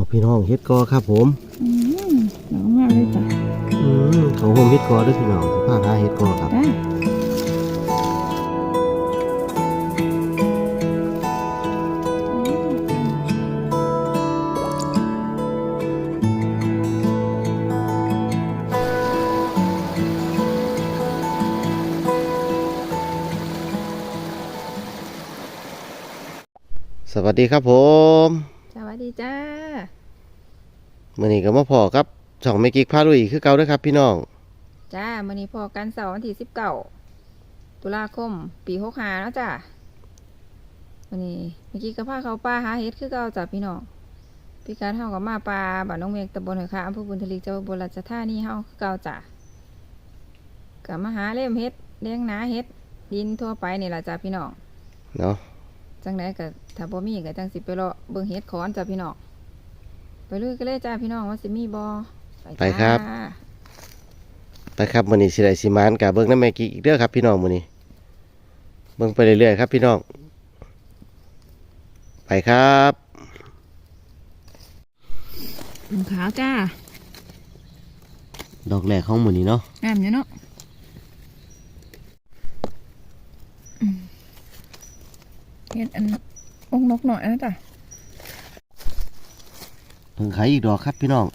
เอาพี่น้องเฮ็ดกอครับผมอืมหนาวมากเลยจ้ะอืมเขาโฮมเฮ็ดกอเด้วยพี่น้องสภาพหาเฮ็ดกอครับได้สวัสดีครับผมสวัสดีจ้า มื้อนี้ก็มาพอครับช่องเมกิกพาลุยคือเก่าเด้อครับ พี่น้องจ้ามื้อนี้พอกันเสาร์วันที่สิบเก้าตุลาคม ปีหกห้าเนาะจ้าวันนี้เมื่อกี้ก็พาเขาป่าหาเห็ดคือเก่าจ้ะพี่น้องพี่การเฮากับมาปลาบ้านน้องเมฆตำบลหอยคาอำเภอบุญทลีจังหวัดอุบลราชธานีเฮาคือเก่าจ้ะก็มาหาเล่มเห็ดเลี้ยงหนาเห็ดดินทั่วไปนี่ล่ะจ้ะพี่น้องเนาะจังไดก็ถ้าบ่มีก็จังสิไปรอเบิ่งเฮ็ดขอนจ้ะพี่น้อง ไปเลยก็เลยจ้าพี่น้องว่าสิมีบ่จ้าไปครับมื้อนี้สิได้สิมานกับเบิ่งนำเมกิกอีกเด้อครับพี่น้องมื้อนี้เบิ่งไปเรื่อยๆครับพี่น้อง ไปครับถุงขาวจ้าดอกแรกของมื้อนี้เนาะงามอยู่เนาะอืมเฮ็ดอันองนกหน่อยนะจ้ะ เพิ่งขายอีกดอกครับพี่น้อง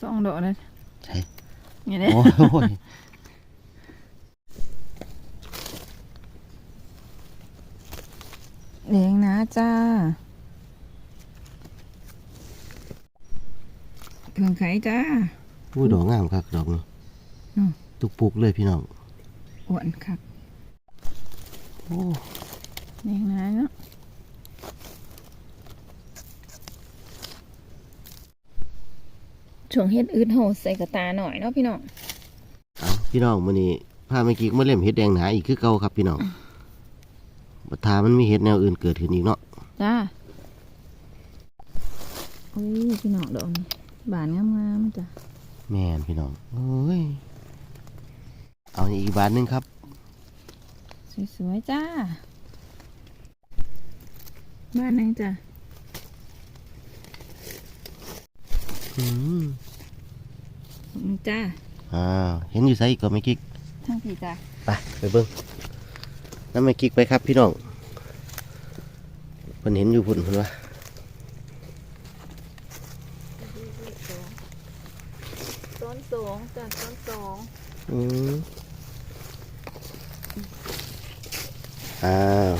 สองดอกนะใช่นี่เด้โอ้ยแดงนะจ้าเพิ่งไข่จ้าอุ้ยดอกงามครับดอกนี้อืมตุกปุกเลยพี่น้องอ้วนคักโอ้แดงนะเนาะ ช่วงเฮ็ดอืดโหใส่กระตาหน่อยเนาะพี่น้องเอาพี่น้องมื้อนี้พาเมกิกมาเล่มเฮ็ดแดงหนาอีกคือเก่าครับพี่น้องบัดทามันมีเฮ็ดแนวอื่นเกิดขึ้นอีกเนาะจ้าโอ้ยพี่น้องดอกนี่บานงามๆจ้ะแม่นพี่น้องโอ้ยเอาอีกบาทหนึงครับ สวยๆจ้าบ้านไหนจ้ะ อืม นี่ จ้าอ่าเห็นอยู่ไสอีกก็ไม่กิกทั้งพี่จ้ะไปไปเบิ่งน้ำไม่กิกไปครับพี่น้องเพิ่นเห็นอยู่พุ่นเพิ่นว่าต้นสองจ้ะต้นสองอืมอ้าว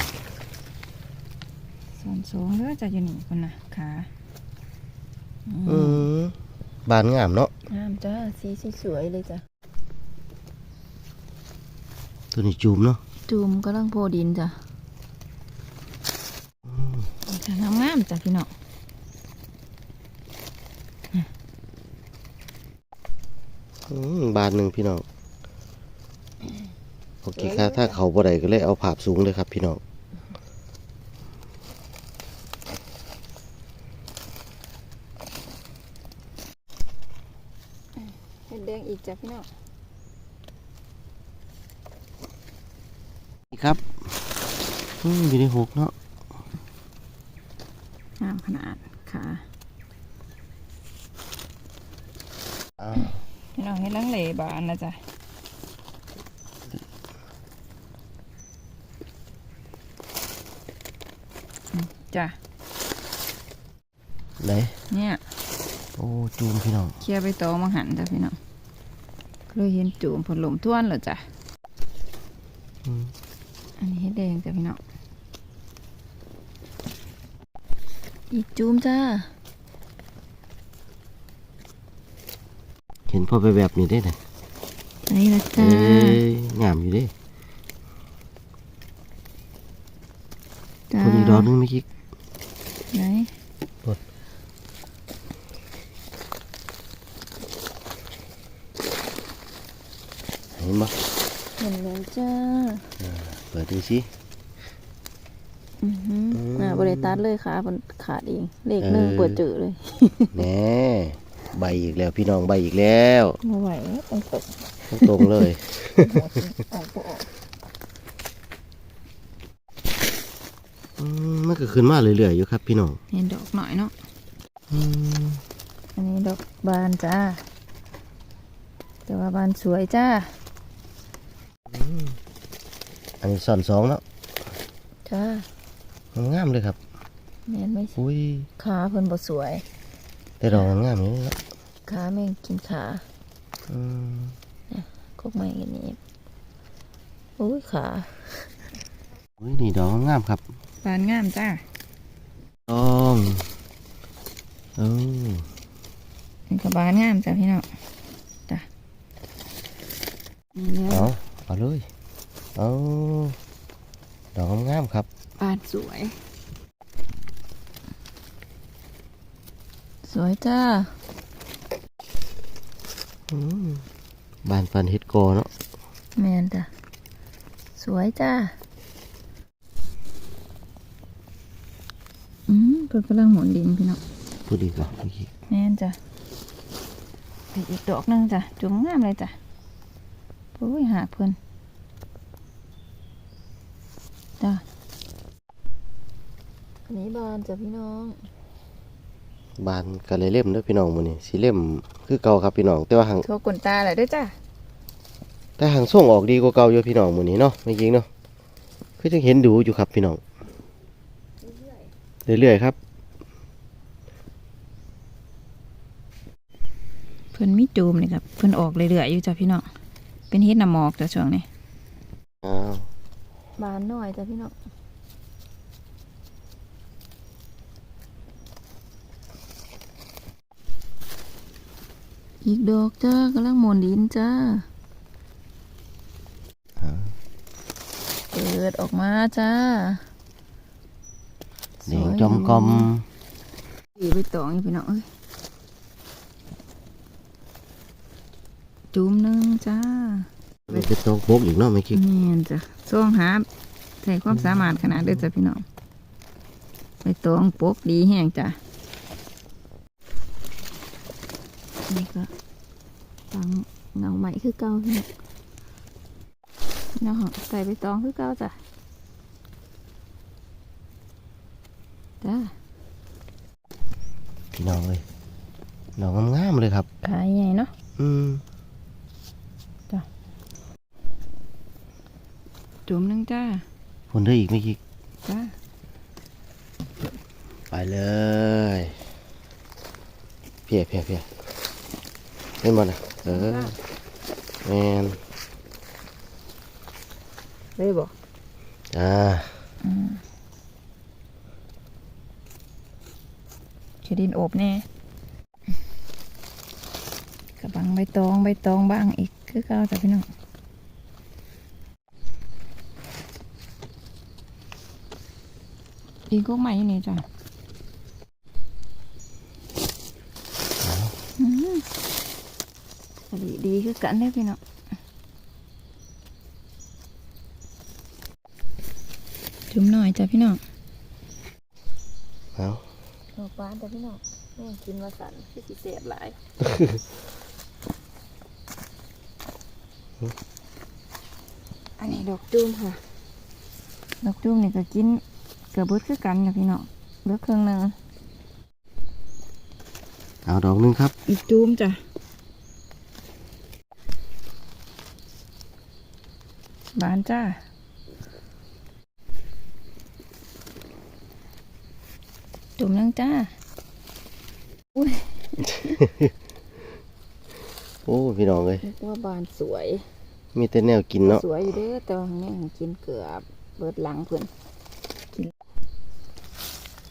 ต้นสองเด้อจ้ะอยู่นี่คนน่ะขาอือืมม บานงามเนาะงามจ้าสีสวยๆเลยจ้ะตัวนี้จูมเนาะจูมกำลังโพดินจ้ะค่ะงามๆจ้ะพี่น้องอืมบานหนึ่งพี่น้องโอเคครับถ้าเขาบ่ได้ก็เลยเอาผาบสูงเลยครับพี่น้อง เห็ดแดงอีก จ้ะพี่น้องนี่ครับอืมอยู่ในหกเนาะงามขนาดขาอ้าวพี่น้องเห็ดลังเลบานนะจ้ะอืมจ้ะไหนเนี่ย โอ้ จูมพี่น้อง เคลียร์ไปตองมาหันจ้ะพี่น้อง เคยเห็นจูมผลลมท้วนเหรอจ้ะอืมอันนี้เห็ดแดงจ้ะพี่น้องอีกจูมจ้า เห็นพ่อไปแบบนี้ได้ไหมนี่ละจ้าเอ้ยงามอยู่เด้จ้าคนอีกดอกหนึงไม่คิดไหน เห็นบ่ เห็ นแล้วจ้าเปิดดูสิอือหืออืมอ่าบริตัดเลยค่ะมันขาดเองเลขหนึ่งเออเปิดเจอเลยแหน่ใบอีกแล้วพี่น้องใบอีกแล้วไม่ไหวแล้วต้องตกตรงๆเลยออกบ่ออกอืมมันก็ขึ้นมาเรื่อยๆอยู่ครับพี่น้องเห็นดอกหน่อยเนาะอืมอันนี้ดอกบานจ้าแต่ว่าบานสวยจ้า อันนี้สอนสองเนาะจ้างามเลยครับเห็นไหมอุ้ยขาเพิ่นบ่สวย แต่ดอกงามๆอย่างนี้เนาะขาแม่งกินขาอืมกกไม้กันนี้อุ้ยขาอุ้ยนี่ดอกงามครับบานงามจ้าต้องเออนี่ก็บานงามจ้าพี่น้องจ้ะนี่แล้เอาวเอาเลย เอาดอกงามๆครับบานสวย สวยจ้าอืมบานปันเฮ็ดโกอเนาะแมนจ้ะสวยจ้าอืมเพิ่นกำลังหมุนดินพี่น้องพูดดีกว่าเมื่อกี้แม่นจ้ะไปอีกดอกหนึงจ้ะจุ่มงามเลยจ้ะโอ้ยหากเพิ่น จ้ะอันนี้บานจ้ะพี่น้องบานก็เลยเล่มเด้อพี่น้องมื้อนี้สิเล่มคือเก่าครับพี่น้องแต่ว่าหางโชว์กลนตาเลยด้วยจ้ะแต่หางส่งออกดีกว่าเก่าอยู่พี่น้องมื้อนี้เนาะไม่จริงเนาะคือจังเห็นดูอยู่ครับพี่น้องเรื่อยๆครับเพิ่นมีจูมเลยครับเพิ่นออกเรื่อยๆอยู่จ้ะพี่น้องเป็นเฮ็ดน้ำหมอกจ้ะช่วงนี้อ้าว บานหน่อยจ้ะพี่น้องอีกดอกจ้ากำลังหมุนดินจ้า เปิดออกมาจ้าแดงจอมกอมอีไปตองอยู่พี่น้องเอ้ยจุ่มหนึงจ้าไป เป็นตองโปกอีกเนาะไม่คิดแม่นจ้ะช่วงหาใส่ความสามารถขนาดเด้อจ้ะพี่น้องไปตองปกดีแห้งจ้ะนี่ก็ตังเงาใหม่คือเก่าพี่น้องเนาะใส่ไปตองคือเก่าจ้ะจ้าพี่น้องเลยดอกงามๆเลยครับขายใหญ่เนาะอืม จุ่มหนึงจ้าผลได้อีกไม่คิดจ้าไปเลยเพียเพียเพียเล่นบอลนะเออแมนเลยบอกอ่าเขดินโอบแน่กระบังใบตองใบตองบ้างอีกคือเก่าจ้ะพี่น้อง อีกก็ใหม่อยู่นี่จ้ะอืมดีดีคือกันเลยพี่น้องจุ่มหน่อยจ้ะพี่น้องเอาดอกบานจ้ะพี่น้องแม่งกินมาสันคือสิเสียบหลายอันนี้ดอกจูมค่ะ ดอกจูมนี่ก็กิน เกือบเบิดคือกันค่ะพี่น้องเหลือครึ่งหนึงเอาดอกหนึงครับ อีกจูมจ้ะบานจ้าจุ่มนึงจ้า อุ้ย โอ้พี่น้องเลยนึกว่าบานสวย มีแต่แนวกินเนาะ สวยอยู่เด้อแต่ว่าทางนี้กินเกือบ เบิดหลังเพื่อนกิน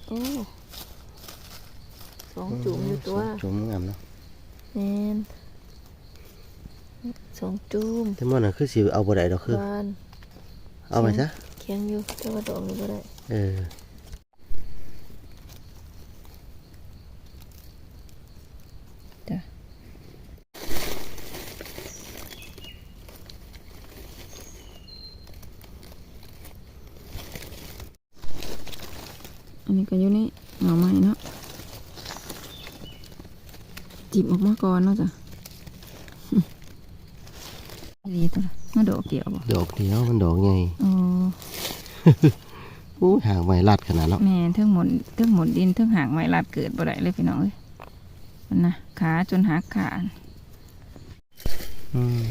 โอ้สองจุ่มอยู่ตัวจุ่มงามเนาะแมนสองจุ่มแต่มันน่ะคือสิเอาบ่ได้ดอกคือบานเอาไปซะแข็งอยู่แต่ว่าดอกนี้ก็ได้เออ จ้ะอันนี้ก็อยู่ในเหงาไม้เนาะ จิบออกมาก่อนเนาะจ้ะดีตัวละมาดอกเดียวบ่ดอกเดียวมันดอกใหญ่อ๋ออู้ห่างไว้ลัดขนาดเนาะแม่นเทิงหมุนเทิงหมุนดินเทิงหางไม้ลาดเกิดบ่ได้เลยพี่น้องเอ้ยมันนะขาจนหักขาอืม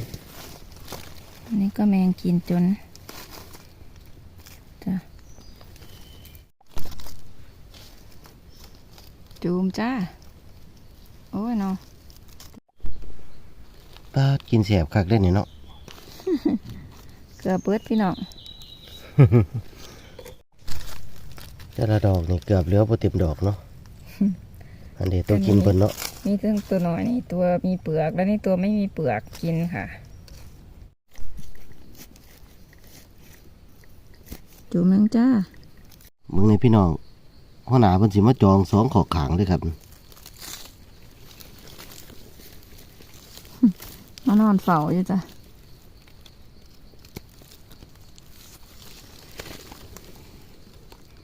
อันนี้ก็แมงกินจนจ้ะจูมจ้า โอ้ยเนาะปลากินแสบคักได้เนี่ยเนาะ เกือบเบิดพี่น้องแต่ละดอกนี่เกือบเหลือบ่เต็มดอกเนาะ อันเดียวตัวกินเพิ่นเนาะ มีทั้งตัวน้อยนี่ตัวมีเปลือกแล้วนี่ตัวไม่มีเปลือกกินค่ะจูมนึงจ้ามึงในพี่น้องหัวหน้าเพิ่นสิมาจองสองขอกขางเลยครับ มานอนเฝ้าอยู่จ้ะ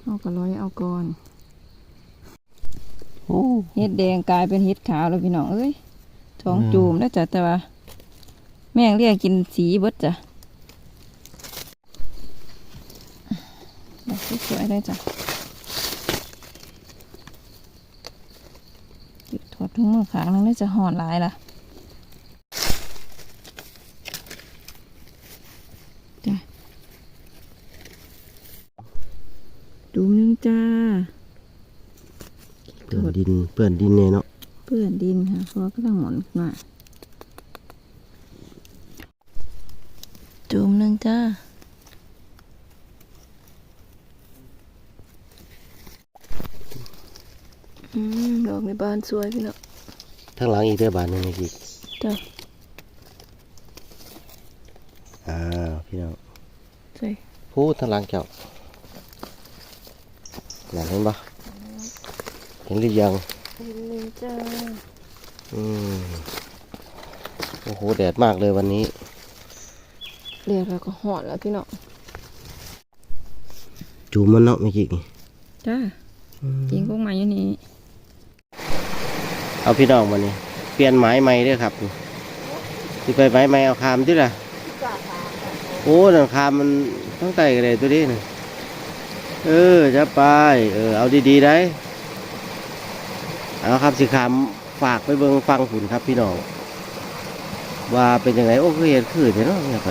เอากระร้อยเอาก่อนโอ้เห็ดแดงกลายเป็นเห็ดขาวแล้วพี่น้องเอ้ยท้องอืมจูมแล้วจ้ะแต่ว่าแม่งเรียกกินสีเบิดจ้ะดอกสวยๆเลยจ้ะจุดถอดถุงมือขางนึงแล้วจะห่อนหลายล่ะจ้ะดูมนึง จ้าเปื้อนดินเปื้อนดินเนี่ยเนาะเปื้อนดินค่ะเพราะว่ากำลังหมุนขึ้นมาจูมหนึ่งจ้าอืมดอกในบ้านสวยพี่เนาะทั้งหลังอีกเด้อบานหนึงอีกจ้ะอ่าพี่น้องใช่พูดทั้งหลังเจ้า น่ะเห็นปะเห็นหรือยังเลยจ้าอืมโอ้โหแดดมากเลยวันนี้เรียกแล้วก็หอดแล้วพี่เนาะจูมมันเนาะเมื่อกี้นี่จ้ายิงพวกมาอยู่นี่เอาพี่น้องมานี่เปลี่ยนไม้ใหม่เด้วยครับสิไปไม้ใหม่เอาคามที่ล่ะโอ้นังคามมันทั้งไตกันเลยตัวนี้นะ เออจะไป เออ เอาดีๆได้ เอาครับสิคามฝากไปเบิ่งฟังผุนครับพี่น้อง ว่าเป็นยังไงโอ้คือเห็นคือเนาะเนี่ยไป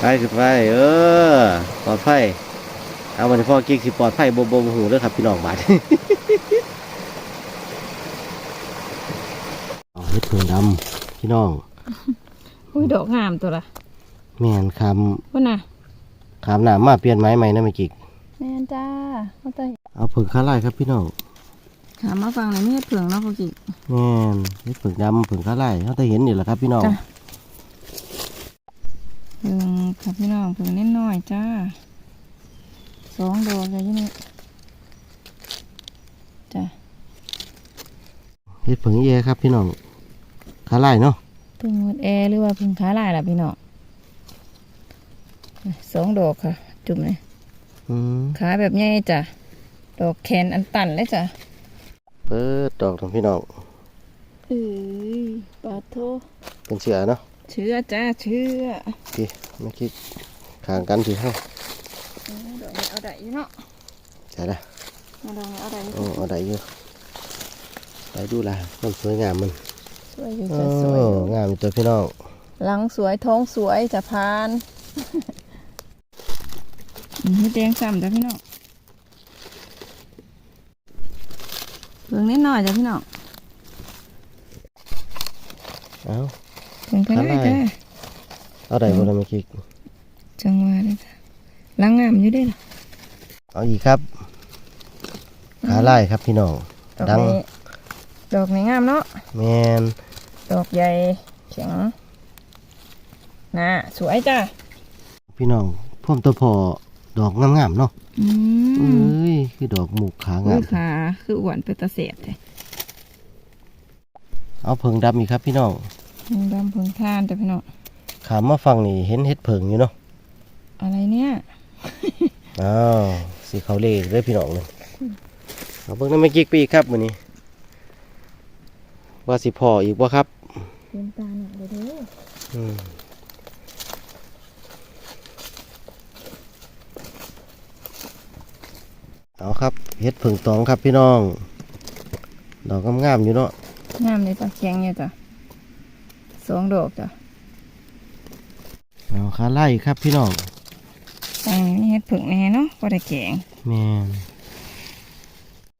ไปขึ้นไปเออปลอดภัยเอาวันนี้พ่อกิ๊กสิปลอดภัยบ่บ่บ่หูเด้อครับพี่น้องบาดเอาเฮ็ดเผืองดำพี่น้อง อุ้ยดอกงามตัวละแม่นคว่าน่ะำคำหนามาเปลี่ยนไม้ใหม่นะเมื่อกี้แม่นจ้าเขาใจเอาเผืองข้าไล่ครับพี่น้องถามมาฟังหน่อยไม่เห็ดเผืองเนาะพวกกี้ แม่นเฮ็ดเผืองดำเผืองข้าไล่เขาจะเห็นนี่แหละครับพี่น้องจ้ะ เผืองค่ะพี่น้องเผืองนิดหน่อยจ้าสองดอกเลยยี่นี่จ้ะเฮ็ดเผืองเย่ครับพี่น้องข้าไล่เนาะเพิ่งหมดแอร์หรือว่าเพิ่งขาลายล่ะพี่น้องสองดอกค่ะ จุ่มเลยอืมขาแบบใหญ่จ้ะ ดอกแขนอันตันเลยจ้ะ เปิดดอกของพี่น้องเอ้ยปาโทเป็นเสือเนาะ เชื่อจ้าเชื่อพี่เมื่อกี้ขางกันพี่เฮาเออดอกนี้เอาได้อยู่เนาะใช่ละเอาดอกนี้เอาได้อยู่โอ้เอาได้อยู่ไปดูล่ะความสวยงามมัน สวยอยู่โอ้จ้ะสวยอยู่งามตัวพี่น้องหลังสวยท้องสวยจะพานอืมเฮ็ดแดงซ้ำจ้ะพี่น้องเพิ่งนิดหน่อยจ้ะพี่น้องเอาเพิ่งก็ได้อะไรจ้ะเอาได้บ่ล่ะเมื่อกี้จังหวะเลยจ้ะหลังงามอยู่เด้ล่ะเอาอีกครับขาไล่ครับพี่น้องดอกดังนี้ ดอกนี้งามเนาะแมนดอกใหญ่แข็งนะสวยจ้ะพี่น้องพ่อมตัวพอดอกงามๆเนาะอืเอ้มยคือดอกหมูกขางาอุ้มยขาคืออ้วนเป็นตะเสียดเลยเอาเพิงดำอีกครับพี่น้องยังดำเพิ่งทานจ้ะพี่น้องขามมาฟังนี่เห็นเห็ดเพิงอยู่เนาะอะไรเนี่ยอ้าวสีเขาวเล่เลยพี่น้องเลยเอาเพิ่งนั้นไม่กิ๊กไปอีกครับวันนี้ ว่าสิพออีกว่าครับต็มตาหน่อยเลยเด้ออืมเอาครับเฮ็ดผึ่งตองครับพี่น้อง ดอกงามๆอยู่เนาะงามเลยจ้ะแข็งเนี่ยจ้ะสองดอกจ้ะเอาขาไล่ครับพี่น้องตังนี่เฮ็ดผึ่งแน่เนาะก็ได้แกงแมน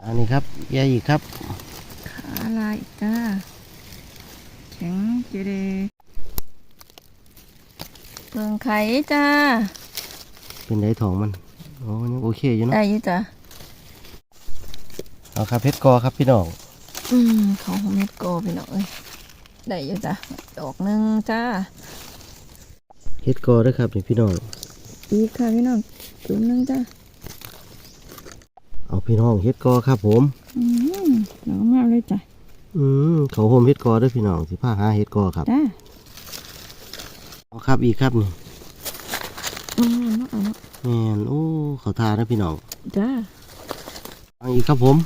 อันนี้ครับยายอีกครับ ขาลายจ้า แข็งเจเดเปิงไข่จ้า เป็นไดทองมันโอ้ยังโอเคอยู่เนาะได้อยู่จ้ะเอาครับเพชรกอครับพี่น้องอืมเขาหอมเม็ดโกไปหน่อยได้อยู่จ้ะดอกหนึ่งจ้าเพชรกอด้วยครับนี่พี่น้องอีกค่ะพี่น้องจุ่มหนึ่งจ้าเอาพี่น้องเฮ็ดกอครับผม อืมดอกงามเลยจ้ะ อืมเขาโฮมเฮ็ดกอด้วยพี่น้องสิผ้าหาเฮ็ดกอครับจ้าเอาครับอีกครับนี่อืมเนาะเอาเนาะแมนโอ้เขาทานะพี่น้องจ้าเอาอีกครับผม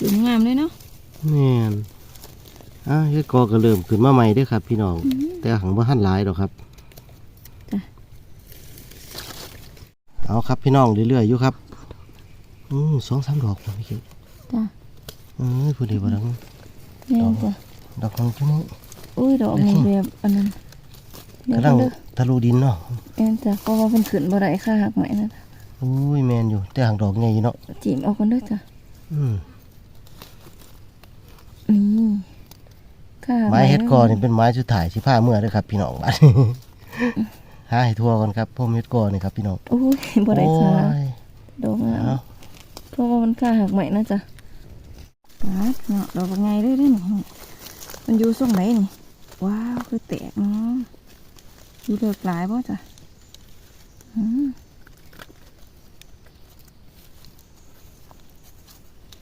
จุ่มงามเลยเนาะแมนอะเฮ็ดกอก็เริ่มขึ้นมาใหม่เด้วยครับ พี่น้อง อืม แต่หังบ่ทันหลายดอกครับ จ้ะ เอาครับพี่น้องเรื่อยๆอยู่ครับอืมสองสามดอกนะพี่เก๋จ้า เอ้ยผู้ดีบ่ดังแม่นจ้ะดอกของจุ้มอุ้ยดอกนี้แบบอันนั้นเดี๋ยวกำลังเด้อทะลุดินเนาะแม่นจ้ะเพราะว่าเป็นขืนบ่ได้ค่ะหักไหมนะโอ้ยแมนอยู่แต่หางดอกใหญ่อยู่เนาะจีมเอาคนเด้อจ้ะอืมนี่ค่ะไม้เฮ็ดกอนี่เป็นไม้สุดท้ายที่ผ้าเมื่อเด้อครับ พี่น้องบ้านหาให้ทั่วก่อนครับพ่อมเฮ็ดกอนี่ครับพี่น้องโอ้ยบ่ได้ค่ะโอ้ยดอกงามเอาเพราะว่ามันค่าหักไหมนะจ๊ะปาด เนาะดอกเป็นไงเด้เด้นี่มันอยู่ส่งไหนนี่ ว้าวคือแตกเนาะอยู่เลือกหลายบ่จ้ะ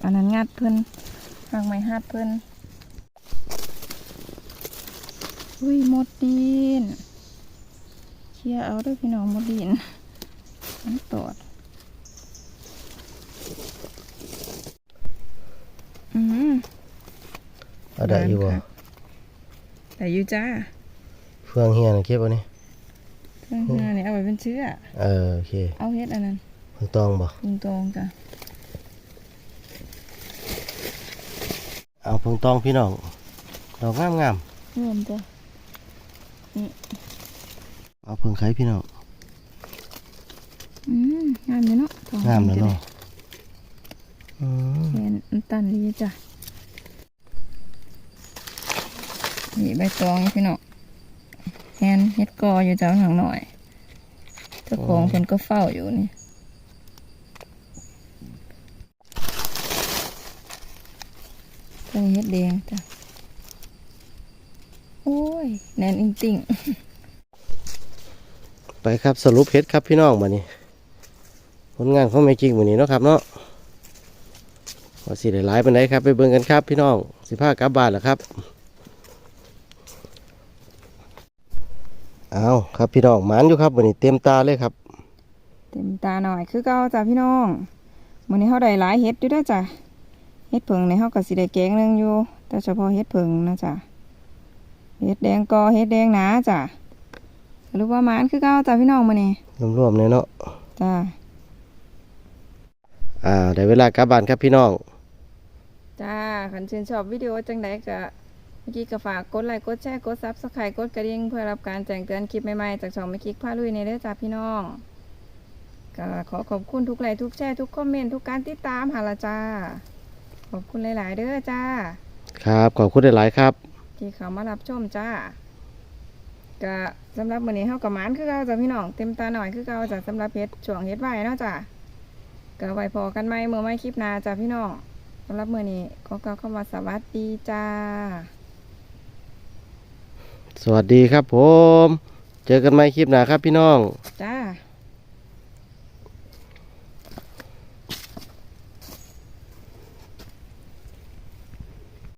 อันนั้นงัดเพิ่นหักไหมหัดเพิ่นอุ้ยหมดดินเคลียร์เอาด้วยพี่น้องหมดดินมันตอด อืม เอาได้อยู่บ่ค่ะแต่อยู่จ้าเฟืองเฮียนะเก็บเอานี่เครื่องหน้าเนี่ยเอาไว้เป็นเชื้อเออโอเคเอาเฮ็ดอันนั้นเพิ่งตองบ่ลุงตรงจ้ะเอาเพิ่งตองพี่น้องดอกงามงามรวมจ้ะๆเอาเพิ่งไข่พี่น้องอืมงามเลยเนาะทองงามแล้วเนาะอืมแทนอันตันเลยจ้ะ นี่ใบตองนี่พี่น้องแทนเฮ็ดกออยู่จ้าหนังหน่อยเจ้าของเพิ่นก็เฝ้าอยู่นี่เพิ่นเฮ็ดแดงจ้ะโอ้ยแน่นจริงๆไปครับสรุปเฮ็ดครับพี่น้องมานี่ผลงานของแม่จริงมื้อนี้เนาะครับเนาะว่าสิได้หลายปานใดครับ ไปเบิ่งกันครับพี่น้องสิพากลับบ้านแล้วครับ เอาครับพี่น้องหมานอยู่ครับมื้อนี้เต็มตาเลยครับ เต็มตาหน่อยคือเก่าจ้ะพี่น้องมื้อนี้เฮาได้หลายเฮ็ดอยู่เด้อจ้ะเฮ็ดเผิงในเฮาก็สิได้แกงหนึงอยู่ แต่เฉพาะเฮ็ดเผิงนะจ้ะเฮ็ดแดงกอเฮ็ดแดงหนาจ้ะหรือว่าหมานคือเก่าจ้ะพี่น้องมื้อนี้รวมๆเลยเนาะจ้ะอ่าได้เวลากลับบ้านครับพี่น้อง จ้าคันชื่นชอบวิดีโอจังไดก็ เมื่อกี้ก็ฝากกดไลค์กดแชร์กด Subscribe กดกระดิ่งเพื่อรับการแจ้งเตือนคลิปใหม่ๆจากช่องแม่กิ๊กพาลุยในเด้อจ้ะพี่น้องก็ขอขอบคุณทุกไลค์ทุกแชร์ทุกคอมเมนต์ทุกการติดตามหาละจ้า ขอบคุณหลาย ๆ เด้อจ้า ครับ ขอบคุณหลายๆครับ ที่เขามารับชมจ้าก็สำหรับมื้อนี้เฮากับหมานคือเก่าจ้ะพี่น้องเต็มตาหน่อยคือเก่าจ้ะสำหรับเฮ็ดช่วงเฮ็ดไว้เนาะจ้ะก็ไว้พอกันใหม่เมื่อไม่คลิปหน้าจ้ะพี่น้องสำหรับมื้อนี้ขอกล่าวคำว่าสวัสดีจ้า สวัสดีครับผม เจอกันใหม่คลิปหน้าครับพี่น้อง จ้า